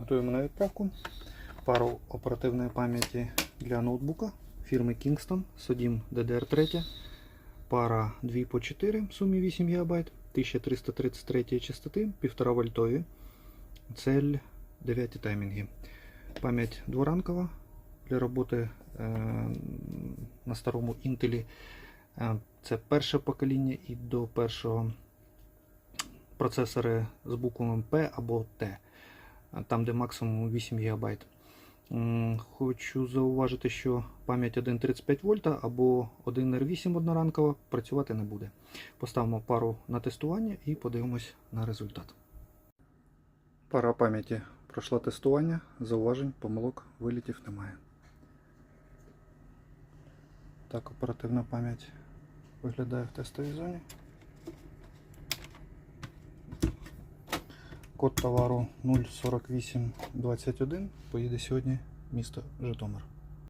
Готуємо на відправку пару оперативної пам'яті для ноутбука фірми Kingston Sodim DDR3. Пара 2 по 4 в сумі 8 ГБ, 1333 частоти, 1,5 вольтові. Цель 9 таймінги. Пам'ять дворанкова для роботи е, на старому Intel. Е, це перше покоління і до першого процесори з буквами P або T, там де максимум 8 ГБ. Хочу зауважити, що пам'ять 1,35 вольта або 1R8 одноранкова працювати не буде. Поставимо пару на тестування і подивимось на результат. Пара пам'яті пройшла тестування, зауважень, помилок, вилітів немає. Так оперативна пам'ять виглядає в тестовій зоні. Код товару 04821 поїде сьогодні місто Житомир.